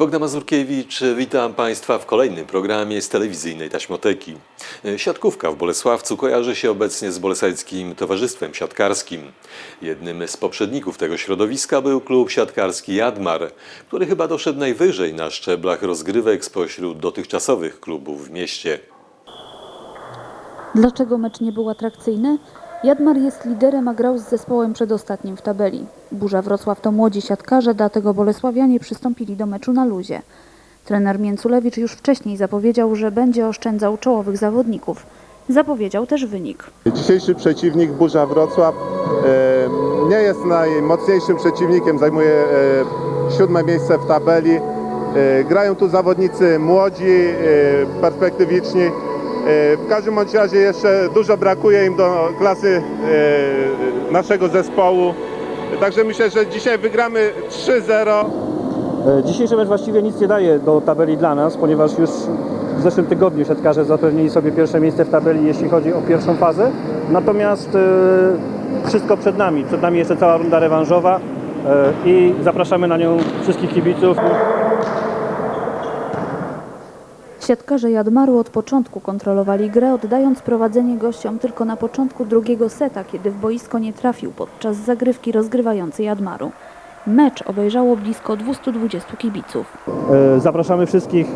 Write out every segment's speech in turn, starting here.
Bogdan Mazurkiewicz, witam Państwa w kolejnym programie z telewizyjnej taśmoteki. Siatkówka w Bolesławcu kojarzy się obecnie z Bolesławskim Towarzystwem Siatkarskim. Jednym z poprzedników tego środowiska był klub siatkarski Jadmar, który chyba doszedł najwyżej na szczeblach rozgrywek spośród dotychczasowych klubów w mieście. Dlaczego mecz nie był atrakcyjny? Jadmar jest liderem, a grał z zespołem przedostatnim w tabeli. Burza Wrocław to młodzi siatkarze, dlatego Bolesławianie przystąpili do meczu na luzie. Trener Mięculewicz już wcześniej zapowiedział, że będzie oszczędzał czołowych zawodników. Zapowiedział też wynik. Dzisiejszy przeciwnik Burza Wrocław nie jest najmocniejszym przeciwnikiem, zajmuje e, siódme miejsce w tabeli. E, grają tu zawodnicy młodzi, e, perspektywiczni. E, w każdym bądź razie jeszcze dużo brakuje im do klasy e, naszego zespołu. Także myślę, że dzisiaj wygramy 3-0. E, Dzisiejszy mecz właściwie nic nie daje do tabeli dla nas, ponieważ już w zeszłym tygodniu siatkarze zapewnili sobie pierwsze miejsce w tabeli, jeśli chodzi o pierwszą fazę. Natomiast wszystko przed nami. Przed nami jeszcze cała runda rewanżowa i zapraszamy na nią wszystkich kibiców. Siatkarze Jadmaru od początku kontrolowali grę, oddając prowadzenie gościom tylko na początku drugiego seta, kiedy w boisko nie trafił podczas zagrywki rozgrywającej Jadmaru. Mecz obejrzało blisko 220 kibiców. E, Zapraszamy wszystkich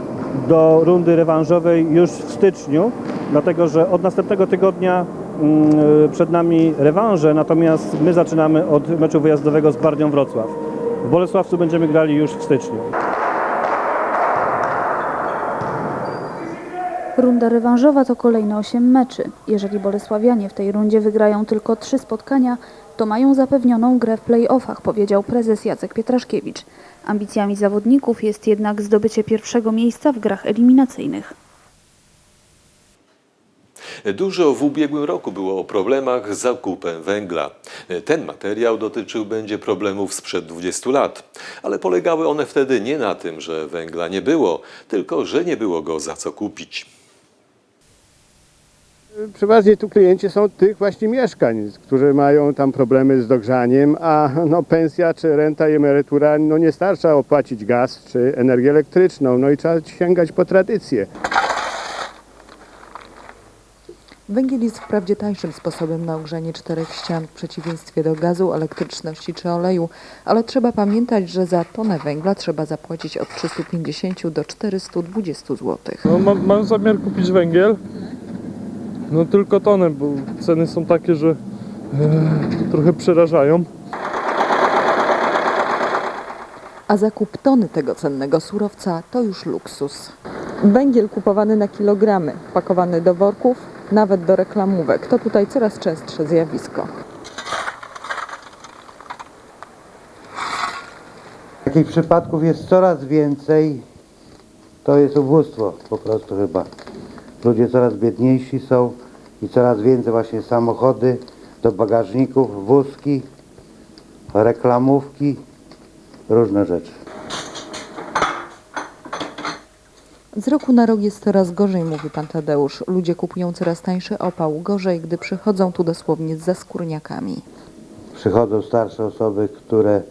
do rundy rewanżowej już w styczniu, dlatego że od następnego tygodnia mm, e, przed nami rewanże, natomiast my zaczynamy od meczu wyjazdowego z Gwardią Wrocław. W Bolesławcu będziemy grali już w styczniu. Runda rewanżowa to kolejne 8 meczy. Jeżeli Bolesławianie w tej rundzie wygrają tylko 3 spotkania, to mają zapewnioną grę w play-offach, powiedział prezes Jacek Pietraszkiewicz. Ambicjami zawodników jest jednak zdobycie pierwszego miejsca w grach eliminacyjnych. Dużo w ubiegłym roku było o problemach z zakupem węgla. Ten materiał dotyczył będzie problemów sprzed 20 lat, ale polegały one wtedy nie na tym, że węgla nie było, tylko że nie było go za co kupić. Przeważnie tu klienci są tych właśnie mieszkań, którzy mają tam problemy z dogrzaniem, a no, pensja czy renta i emerytura no, nie starcza opłacić gaz czy energię elektryczną, no i trzeba sięgać po tradycję. Węgiel jest wprawdzie tańszym sposobem na ogrzanie czterech ścian w przeciwieństwie do gazu, elektryczności czy oleju, ale trzeba pamiętać, że za tonę węgla trzeba zapłacić od 350 do 420 zł. No, mam, mam zamiar kupić węgiel. No tylko tonę, bo ceny są takie, że e, trochę przerażają. A zakup tony tego cennego surowca to już luksus. Węgiel kupowany na kilogramy, pakowany do worków, nawet do reklamówek. To tutaj coraz częstsze zjawisko. Takich przypadków jest coraz więcej. To jest ubóstwo po prostu chyba. Ludzie coraz biedniejsi są i coraz więcej właśnie samochody do bagażników, wózki, reklamówki, różne rzeczy. Z roku na rok jest coraz gorzej, mówi pan Tadeusz. Ludzie kupują coraz tańszy opał. Gorzej, gdy przychodzą tu dosłownie z zaskórniakami. Przychodzą starsze osoby, które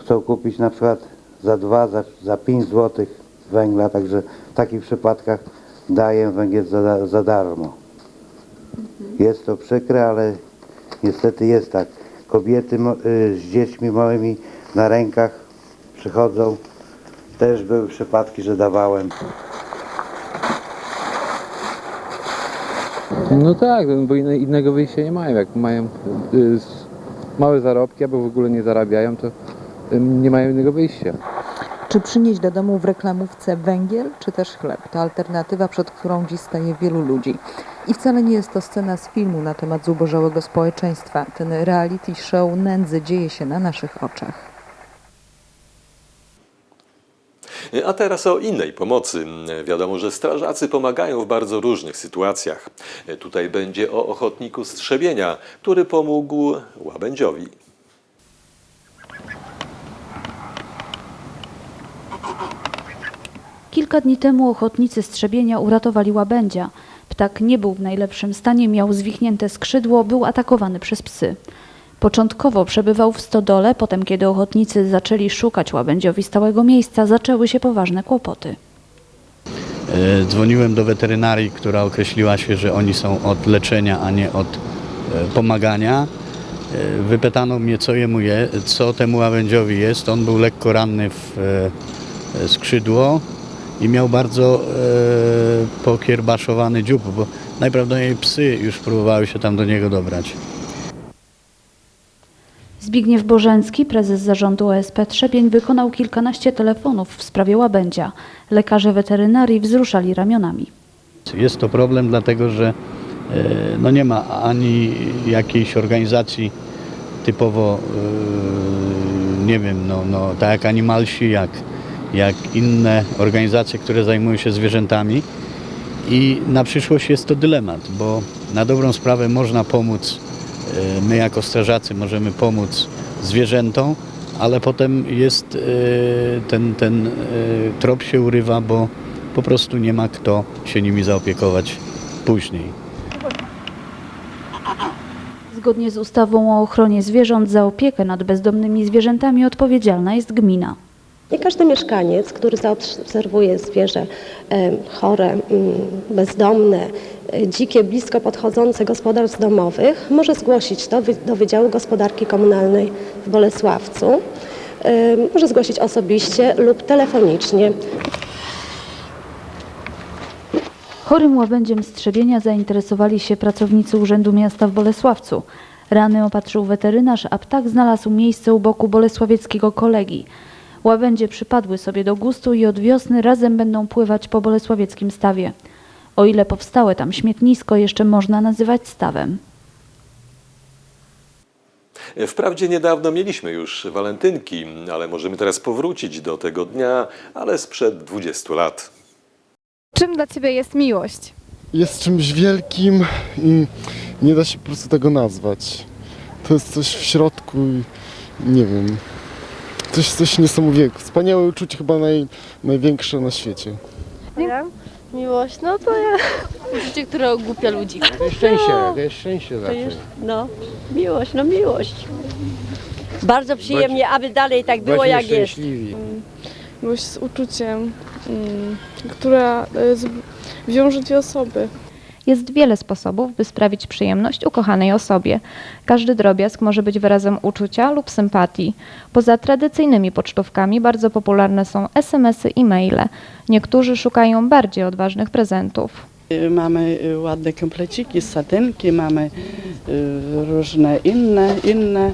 chcą kupić na przykład za 2, za, za 5 zł węgla, także w takich przypadkach daję węgiel za, za darmo. Jest to przykre, ale niestety jest tak. Kobiety y, z dziećmi małymi na rękach przychodzą. Też były przypadki, że dawałem. No tak, no bo inne, innego wyjścia nie mają. Jak mają y, małe zarobki albo w ogóle nie zarabiają, to y, nie mają innego wyjścia. Czy przynieść do domu w reklamówce węgiel, czy też chleb? To alternatywa, przed którą dziś staje wielu ludzi. I wcale nie jest to scena z filmu na temat zubożałego społeczeństwa. Ten reality show nędzy dzieje się na naszych oczach. A teraz o innej pomocy. Wiadomo, że strażacy pomagają w bardzo różnych sytuacjach. Tutaj będzie o ochotniku strzebienia, który pomógł łabędziowi. Kilka dni temu ochotnicy strzebienia uratowali łabędzia. Ptak nie był w najlepszym stanie, miał zwichnięte skrzydło, był atakowany przez psy. Początkowo przebywał w stodole, potem kiedy ochotnicy zaczęli szukać łabędziowi stałego miejsca, zaczęły się poważne kłopoty. E, Dzwoniłem do weterynarii, która określiła się, że oni są od leczenia, a nie od e, pomagania. E, Wypytano mnie, co jemu je, co temu łabędziowi jest. On był lekko ranny w skrzydło i miał bardzo e, pokierbaszowany dziób, bo najprawdopodobniej psy już próbowały się tam do niego dobrać. Zbigniew Bożencki, prezes zarządu OSP Trzebień, wykonał kilkanaście telefonów w sprawie łabędzia. Lekarze weterynarii wzruszali ramionami. Jest to problem, dlatego że e, no nie ma ani jakiejś organizacji typowo, e, nie wiem, no, no, tak jak animalsi, jak, jak inne organizacje, które zajmują się zwierzętami. I na przyszłość jest to dylemat, bo na dobrą sprawę można pomóc, e, my jako strażacy możemy pomóc zwierzętom, ale potem jest e, ten, ten e, trop się urywa, bo po prostu nie ma kto się nimi zaopiekować później. Zgodnie z ustawą o ochronie zwierząt za opiekę nad bezdomnymi zwierzętami odpowiedzialna jest gmina. I każdy mieszkaniec, który zaobserwuje zwierzę chore, bezdomne, e, dzikie, blisko podchodzące gospodarstw domowych, może zgłosić to do Wydziału Gospodarki Komunalnej w Bolesławcu. Może zgłosić osobiście lub telefonicznie. Chorym łabędziem strzebienia zainteresowali się pracownicy Urzędu Miasta w Bolesławcu. Rany opatrzył weterynarz, a ptak znalazł miejsce u boku bolesławieckiego kolegi. Łabędzie przypadły sobie do gustu i od wiosny razem będą pływać po bolesławieckim stawie. O ile powstałe tam śmietnisko jeszcze można nazywać stawem. Wprawdzie niedawno mieliśmy już walentynki, ale możemy teraz powrócić do tego dnia, ale sprzed 20 lat. Czym dla Ciebie jest miłość? Jest czymś wielkim i nie da się po prostu tego nazwać. To jest coś w środku i nie wiem. Coś, coś niesamowitego. Wspaniałe uczucie, chyba naj, największe na świecie. Miłość, no to ja. Uczucie, które ogłupia ludzi. To jest szczęście, to jest szczęście To jest, no, miłość, no miłość. Bardzo przyjemnie, aby dalej tak było Bądźmy jak jest. szczęśliwi. Miłość z uczuciem, mm, która y, z- wiąże dwie osoby. Jest wiele sposobów, by sprawić przyjemność ukochanej osobie. Każdy drobiazg może być wyrazem uczucia lub sympatii. Poza tradycyjnymi pocztówkami bardzo popularne są SMS-y i maile. Niektórzy szukają bardziej odważnych prezentów. Mamy y, ładne kompleciki, satynki, mamy y, różne inne, inne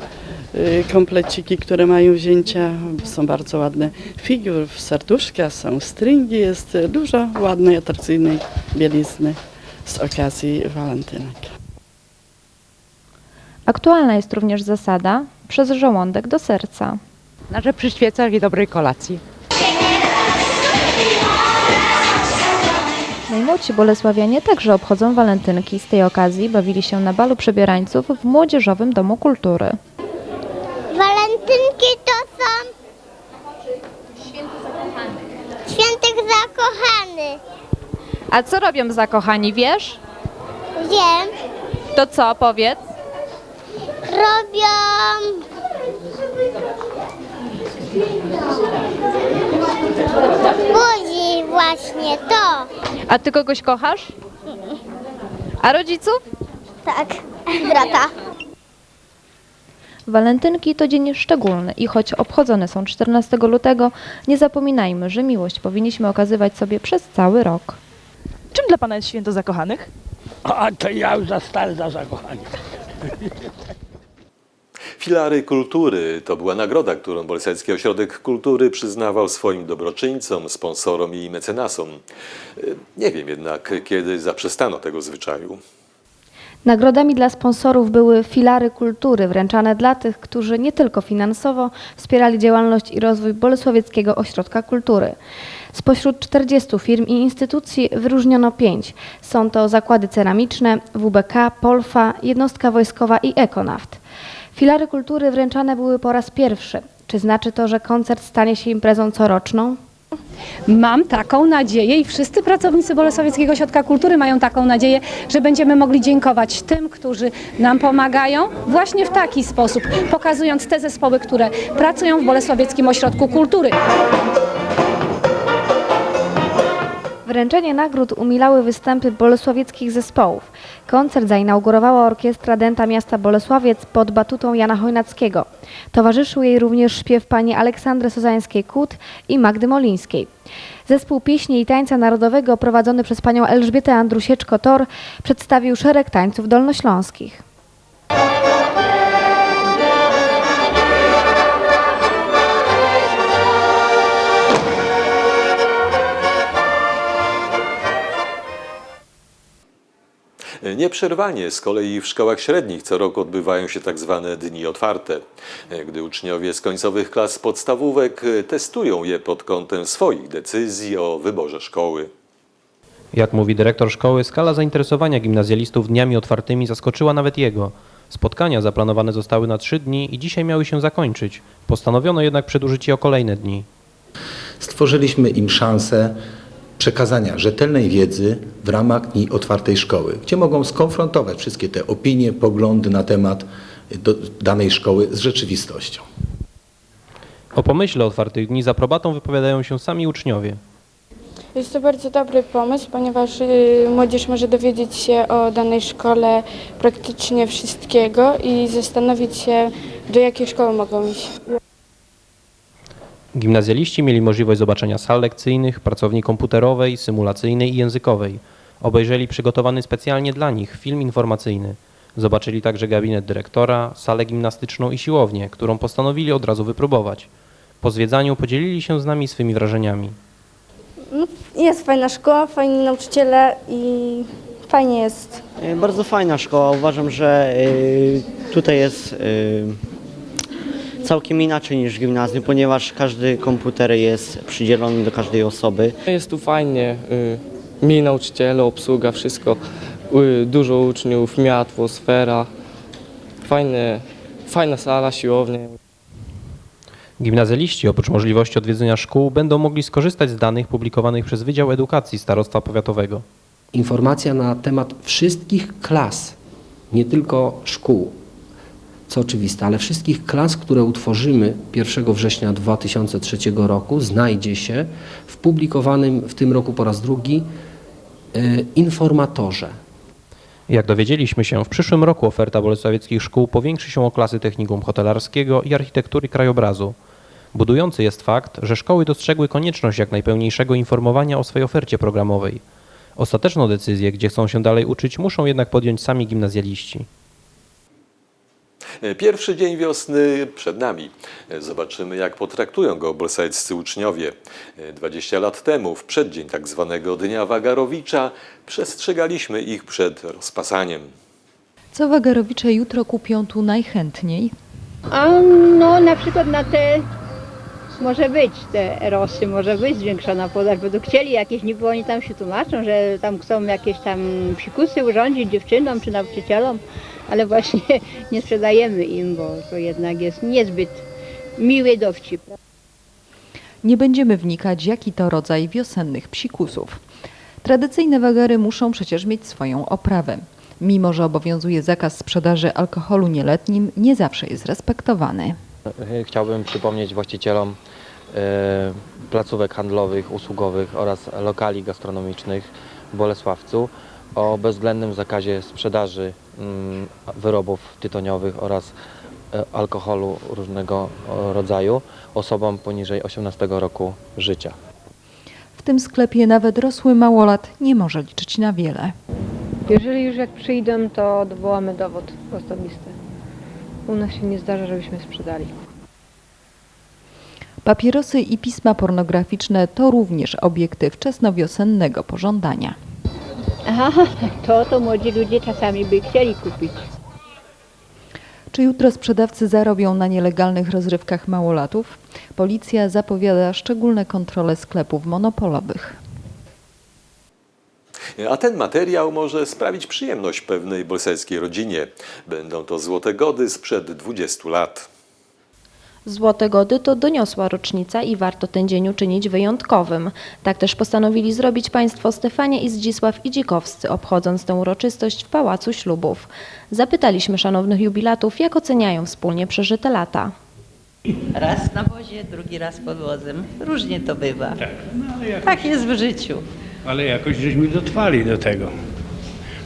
y, kompleciki, które mają wzięcia. Są bardzo ładne figur, serduszka, są stringi, jest y, dużo ładnej, atrakcyjnej bielizny z okazji walentynek. Aktualna jest również zasada przez żołądek do serca. Na rzecz przyświecać i dobrej kolacji. Najmłodsi bolesławianie także obchodzą walentynki. Z tej okazji bawili się na balu przebierańców w Młodzieżowym Domu Kultury. Walentynki to są świętych zakochanych. A co robią zakochani, wiesz? Wiem, To co, powiedz? robią buzi właśnie to. A ty kogoś kochasz? A rodziców? Tak, brata. Walentynki to dzień szczególny i choć obchodzone są 14 lutego, nie zapominajmy, że miłość powinniśmy okazywać sobie przez cały rok. Czym dla Pana jest święto zakochanych? A to ja już za stary za zakochanie. Filary Kultury to była nagroda, którą Bolesławski Ośrodek Kultury przyznawał swoim dobroczyńcom, sponsorom i mecenasom. Nie wiem jednak, kiedy zaprzestano tego zwyczaju. Nagodami dla sponsorów były filary kultury wręczane dla tych, którzy nie tylko finansowo wspierali działalność i rozwój Bolesławieckiego Ośrodka Kultury. Spośród 40 firm i instytucji wyróżniono pięć. Są to zakłady ceramiczne, WBK, Polfa, jednostka wojskowa i Ekonaft. Filary kultury wręczane były po raz pierwszy. Czy znaczy to, że koncert stanie się imprezą coroczną? Mam taką nadzieję i wszyscy pracownicy Bolesławieckiego Ośrodka Kultury mają taką nadzieję, że będziemy mogli dziękować tym, którzy nam pomagają właśnie w taki sposób, pokazując te zespoły, które pracują w Bolesławieckim Ośrodku Kultury. Wręczenie nagród umilały występy bolesławieckich zespołów. Koncert zainaugurowała orkiestra Dęta Miasta Bolesławiec pod batutą Jana Chojnackiego. Towarzyszył jej również śpiew pani Aleksandry Sozańskiej-Kut i Magdy Molińskiej. Zespół pieśni i tańca narodowego prowadzony przez panią Elżbietę Andrusieczko-Tor przedstawił szereg tańców dolnośląskich. Nieprzerwanie z kolei w szkołach średnich co roku odbywają się tak zwane dni otwarte, gdy uczniowie z końcowych klas podstawówek testują je pod kątem swoich decyzji o wyborze szkoły. Jak mówi dyrektor szkoły, skala zainteresowania gimnazjalistów dniami otwartymi zaskoczyła nawet jego. Spotkania zaplanowane zostały na trzy dni i dzisiaj miały się zakończyć. Postanowiono jednak przedłużyć je o kolejne dni. Stworzyliśmy im szansę przekazania rzetelnej wiedzy w ramach Dni Otwartej Szkoły, gdzie mogą skonfrontować wszystkie te opinie, poglądy na temat do danej szkoły z rzeczywistością. O pomyśle otwartych dni z aprobatą wypowiadają się sami uczniowie. Jest to bardzo dobry pomysł, ponieważ y, młodzież może dowiedzieć się o danej szkole praktycznie wszystkiego i zastanowić się, do jakiej szkoły mogą iść. Gimnazjaliści mieli możliwość zobaczenia sal lekcyjnych, pracowni komputerowej, symulacyjnej i językowej. Obejrzeli przygotowany specjalnie dla nich film informacyjny. Zobaczyli także gabinet dyrektora, salę gimnastyczną i siłownię, którą postanowili od razu wypróbować. Po zwiedzaniu podzielili się z nami swymi wrażeniami. No, Jest fajna szkoła, fajni nauczyciele i fajnie jest. E, Bardzo fajna szkoła. Uważam, że e, tutaj jest e, całkiem inaczej niż w gimnazjum, ponieważ każdy komputer jest przydzielony do każdej osoby. Jest tu fajnie, y, mili nauczyciele, obsługa, wszystko, y, dużo uczniów, miła atmosfera, fajne, fajna sala, siłownia. Gimnazjaliści oprócz możliwości odwiedzenia szkół będą mogli skorzystać z danych publikowanych przez Wydział Edukacji Starostwa Powiatowego. informacja na temat wszystkich klas, nie tylko szkół, co oczywiste, ale wszystkich klas, które utworzymy 1 września 2003 roku, znajdzie się w publikowanym w tym roku po raz drugi e, informatorze. Jak dowiedzieliśmy się, w przyszłym roku oferta bolesławieckich szkół powiększy się o klasy technikum hotelarskiego i architektury krajobrazu. Budujący jest fakt, że szkoły dostrzegły konieczność jak najpełniejszego informowania o swojej ofercie programowej. Ostateczną decyzję, gdzie chcą się dalej uczyć, muszą jednak podjąć sami gimnazjaliści. Pierwszy dzień wiosny przed nami. Zobaczymy, jak potraktują go bolesławiccy uczniowie. 20 lat temu, w przeddzień tak zwanego Dnia Wagarowicza, przestrzegaliśmy ich przed rozpasaniem. Co Wagarowicze jutro kupią tu najchętniej? A no na przykład na te może być te erosy, może być zwiększona podaż, bo to chcieli jakieś, niby oni tam się tłumaczą, że tam chcą jakieś tam psikusy urządzić dziewczynom czy nauczycielom, ale właśnie nie sprzedajemy im, bo to jednak jest niezbyt miły dowcip. Nie będziemy wnikać, jaki to rodzaj wiosennych psikusów. Tradycyjne wagary muszą przecież mieć swoją oprawę. Mimo, że obowiązuje zakaz sprzedaży alkoholu nieletnim, nie zawsze jest respektowany. Chciałbym przypomnieć właścicielom e, placówek handlowych, usługowych oraz lokali gastronomicznych w Bolesławcu o bezwzględnym zakazie sprzedaży mm, wyrobów tytoniowych oraz e, alkoholu różnego e, rodzaju osobom poniżej 18 roku życia. W tym sklepie nawet rosły małolat nie może liczyć na wiele. Jeżeli już jak przyjdą, to odwołamy dowód osobisty. U nas się nie zdarza, żebyśmy sprzedali. Papierosy i pisma pornograficzne to również obiekty wczesnowiosennego pożądania. Aha, to to młodzi ludzie czasami by chcieli kupić. Czy jutro sprzedawcy zarobią na nielegalnych rozrywkach małolatów? Policja zapowiada szczególne kontrole sklepów monopolowych. A ten materiał może sprawić przyjemność pewnej bolesławskiej rodzinie. Będą to złote gody sprzed 20 lat. Złote Gody to doniosła rocznica i warto ten dzień uczynić wyjątkowym. Tak też postanowili zrobić państwo Stefania i Zdzisław Idzikowscy, obchodząc tę uroczystość w Pałacu Ślubów. Zapytaliśmy szanownych jubilatów, jak oceniają wspólnie przeżyte lata. Raz na wozie, drugi raz pod wozem. Różnie to bywa. Tak, no, ale jakoś, Tak jest w życiu. ale jakoś żeśmy dotrwali do tego,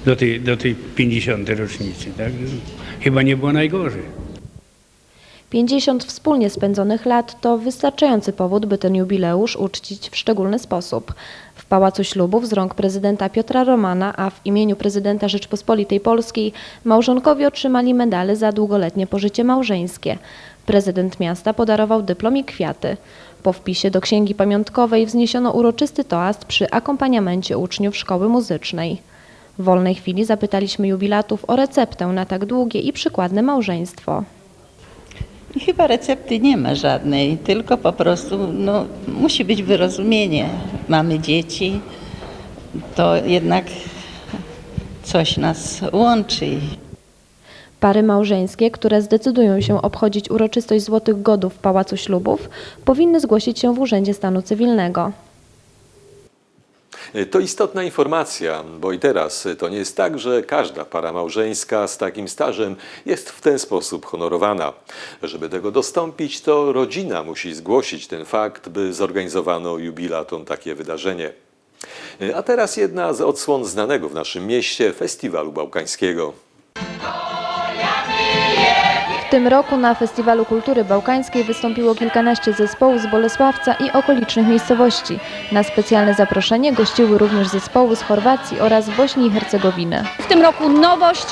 do tej, do tej 50. rocznicy. Tak? Chyba nie było najgorzej. 50 wspólnie spędzonych lat to wystarczający powód, by ten jubileusz uczcić w szczególny sposób. W Pałacu Ślubów z rąk prezydenta Piotra Romana, a w imieniu prezydenta Rzeczpospolitej Polskiej małżonkowie otrzymali medale za długoletnie pożycie małżeńskie. Prezydent miasta podarował dyplom i kwiaty. Po wpisie do księgi pamiątkowej wzniesiono uroczysty toast przy akompaniamencie uczniów szkoły muzycznej. W wolnej chwili zapytaliśmy jubilatów o receptę na tak długie i przykładne małżeństwo. I chyba recepty nie ma żadnej, tylko po prostu no, musi być wyrozumienie. Mamy dzieci, to jednak coś nas łączy. Pary małżeńskie, które zdecydują się obchodzić uroczystość Złotych Godów w Pałacu Ślubów, powinny zgłosić się w Urzędzie Stanu Cywilnego. To istotna informacja, bo i teraz to nie jest tak, że każda para małżeńska z takim stażem jest w ten sposób honorowana. Żeby tego dostąpić, to rodzina musi zgłosić ten fakt, by zorganizowano jubilatom takie wydarzenie. A teraz jedna z odsłon znanego w naszym mieście festiwalu bałkańskiego. W tym roku na Festiwalu Kultury Bałkańskiej wystąpiło kilkanaście zespołów z Bolesławca i okolicznych miejscowości. Na specjalne zaproszenie gościły również zespoły z Chorwacji oraz Bośni i Hercegowiny. W tym roku nowość.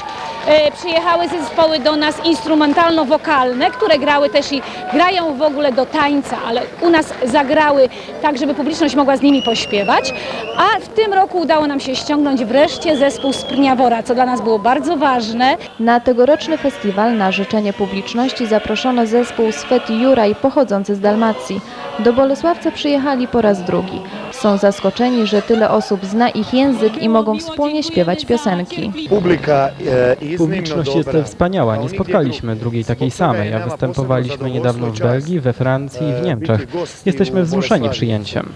E, przyjechały zespoły do nas instrumentalno-wokalne, które grały też i grają w ogóle do tańca, ale u nas zagrały tak, żeby publiczność mogła z nimi pośpiewać. A w tym roku udało nam się ściągnąć wreszcie zespół z Prniawora, co dla nas było bardzo ważne. Na tegoroczny festiwal na życzenie publiczności zaproszono zespół z Feti Juraj pochodzący z Dalmacji. Do Bolesławca przyjechali po raz drugi. Są zaskoczeni, że tyle osób zna ich język i mogą wspólnie śpiewać piosenki. Publiczność jest wspaniała, nie spotkaliśmy drugiej takiej samej, a występowaliśmy niedawno w Belgii, we Francji i w Niemczech. Jesteśmy wzruszeni przyjęciem.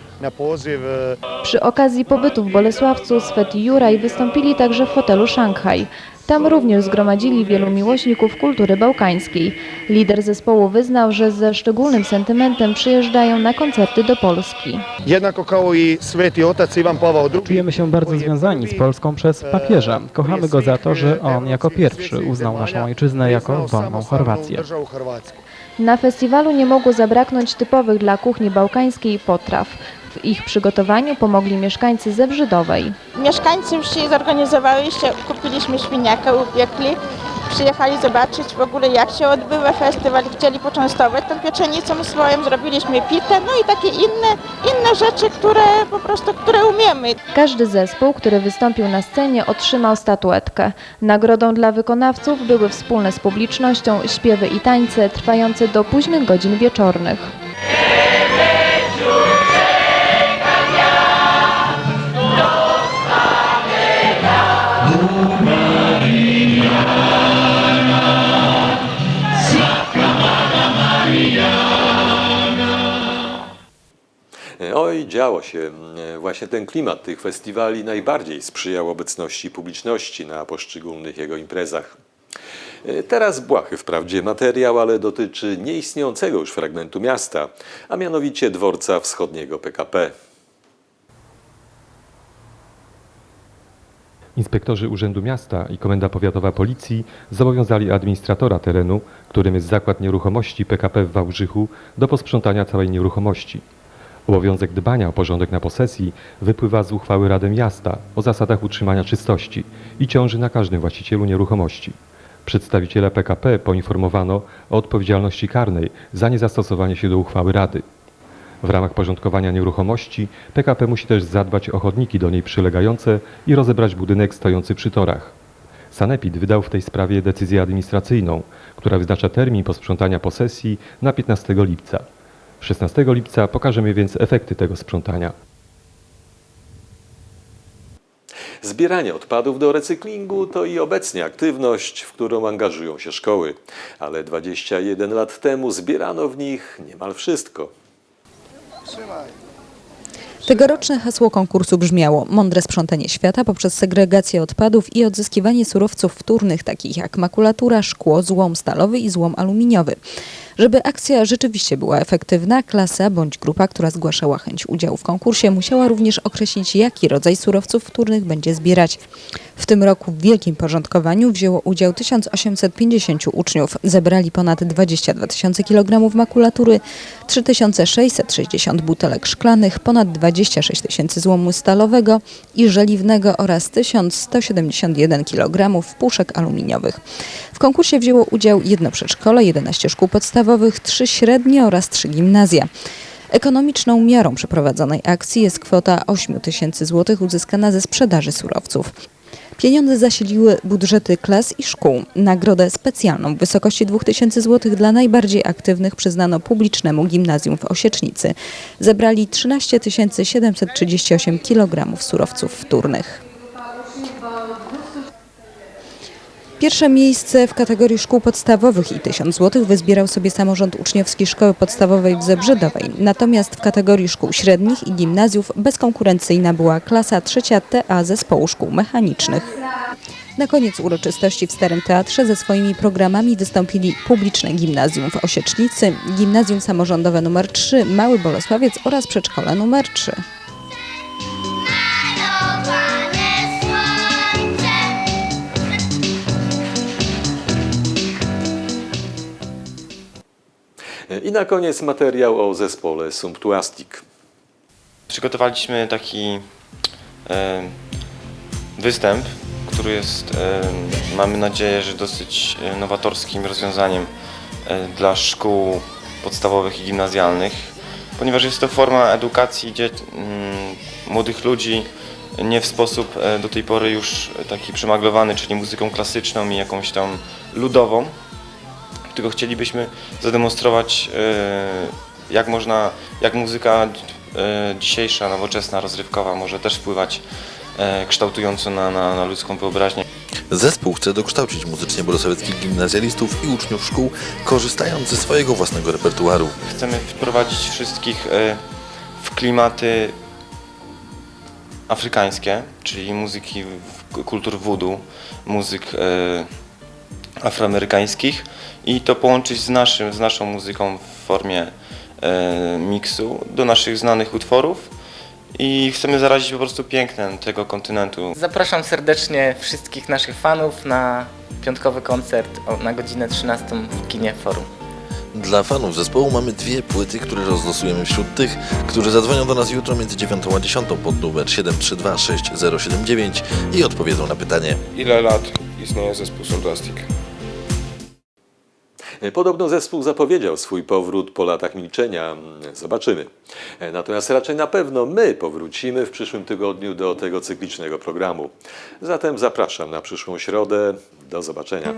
Przy okazji pobytu w Bolesławcu z Feti Juraj wystąpili także w hotelu Szanghaj. Tam również zgromadzili wielu miłośników kultury bałkańskiej. Lider zespołu wyznał, że ze szczególnym sentymentem przyjeżdżają na koncerty do Polski. Jednako kao i Sveti Otac Ivan Pavao II. Czujemy się bardzo związani z Polską przez papieża. Kochamy go za to, że on jako pierwszy uznał naszą ojczyznę jako wolną Chorwację. Na festiwalu nie mogło zabraknąć typowych dla kuchni bałkańskiej potraw. W ich przygotowaniu pomogli mieszkańcy Zebrzydowej. Mieszkańcy już się zorganizowałyście, kupiliśmy świniaka, upiekli, przyjechali zobaczyć w ogóle jak się odbywa festiwal chcieli poczęstować tą pieczenicą swoją, zrobiliśmy pitę, no i takie inne, inne rzeczy, które po prostu, które umiemy. Każdy zespół, który wystąpił na scenie otrzymał statuetkę. Nagrodą dla wykonawców były wspólne z publicznością śpiewy i tańce trwające do późnych godzin wieczornych. Oj, działo się. Właśnie ten klimat tych festiwali najbardziej sprzyjał obecności publiczności na poszczególnych jego imprezach. Teraz błahy wprawdzie materiał, ale dotyczy nieistniejącego już fragmentu miasta, a mianowicie dworca wschodniego PKP. Inspektorzy Urzędu Miasta i Komenda Powiatowa Policji zobowiązali administratora terenu, którym jest Zakład Nieruchomości PKP w Wałbrzychu, do posprzątania całej nieruchomości. Obowiązek dbania o porządek na posesji wypływa z uchwały Rady Miasta o zasadach utrzymania czystości i ciąży na każdym właścicielu nieruchomości. Przedstawiciele PKP poinformowano o odpowiedzialności karnej za niezastosowanie się do uchwały Rady. W ramach porządkowania nieruchomości PKP musi też zadbać o chodniki do niej przylegające i rozebrać budynek stojący przy torach. Sanepid wydał w tej sprawie decyzję administracyjną, która wyznacza termin posprzątania posesji na 15 lipca. 16 lipca pokażemy więc efekty tego sprzątania. Zbieranie odpadów do recyklingu to i obecnie aktywność, w którą angażują się szkoły. Ale 21 lat temu zbierano w nich niemal wszystko. Tegoroczne hasło konkursu brzmiało Mądre sprzątanie świata poprzez segregację odpadów i odzyskiwanie surowców wtórnych takich jak makulatura, szkło, złom stalowy i złom aluminiowy. Żeby akcja rzeczywiście była efektywna, klasa bądź grupa, która zgłaszała chęć udziału w konkursie, musiała również określić, jaki rodzaj surowców wtórnych będzie zbierać. W tym roku w wielkim porządkowaniu wzięło udział 1850 uczniów. Zebrali ponad 22 tysiące kilogramów makulatury, 3660 butelek szklanych, ponad 26 tysięcy złomu stalowego i żeliwnego oraz 1171 kg puszek aluminiowych. W konkursie wzięło udział jedno przedszkole, 11 szkół podstawowych, 3 średnie oraz 3 gimnazja. Ekonomiczną miarą przeprowadzonej akcji jest kwota 8 tysięcy złotych uzyskana ze sprzedaży surowców. Pieniądze zasiliły budżety klas i szkół. Nagrodę specjalną w wysokości 2000 zł dla najbardziej aktywnych przyznano publicznemu gimnazjum w Osiecznicy. Zebrali 13 738 kg surowców wtórnych. Pierwsze miejsce w kategorii szkół podstawowych i 1000 zł wyzbierał sobie samorząd uczniowski Szkoły Podstawowej w Zebrzydowej. Natomiast w kategorii szkół średnich i gimnazjów bezkonkurencyjna była klasa trzecia TA Zespołu Szkół Mechanicznych. Na koniec uroczystości w Starym Teatrze ze swoimi programami wystąpili Publiczne Gimnazjum w Osiecznicy, Gimnazjum Samorządowe nr 3 Mały Bolesławiec oraz Przedszkole nr 3. I na koniec materiał o zespole Sumptuastic. Przygotowaliśmy taki e, występ, który jest, e, mamy nadzieję, że dosyć e, nowatorskim rozwiązaniem e, dla szkół podstawowych i gimnazjalnych, ponieważ jest to forma edukacji dzie- mm, młodych ludzi nie w sposób e, do tej pory już taki przemaglowany, czyli muzyką klasyczną i jakąś tam ludową, tylko chcielibyśmy zademonstrować, e, jak można, jak muzyka e, dzisiejsza, nowoczesna, rozrywkowa może też wpływać e, kształtująco na, na, na ludzką wyobraźnię. Zespół chce dokształcić muzycznie bolesławieckich gimnazjalistów i uczniów szkół, korzystając ze swojego własnego repertuaru. Chcemy wprowadzić wszystkich w klimaty afrykańskie, czyli muzyki kultur voodoo, muzyk afroamerykańskich i to połączyć z, naszym, z naszą muzyką w formie e, miksu do naszych znanych utworów i chcemy zarazić po prostu pięknem tego kontynentu. Zapraszam serdecznie wszystkich naszych fanów na piątkowy koncert o- na godzinę 13 w kinie Forum. Dla fanów zespołu mamy dwie płyty, które rozlosujemy wśród tych, którzy zadzwonią do nas jutro między 9 a 10 pod numer 732 6079 i odpowiedzą na pytanie. Ile lat istnieje zespół Sumptuastic? Podobno zespół zapowiedział swój powrót po latach milczenia. Zobaczymy. Natomiast raczej na pewno my powrócimy w przyszłym tygodniu do tego cyklicznego programu. Zatem zapraszam na przyszłą środę. Do zobaczenia.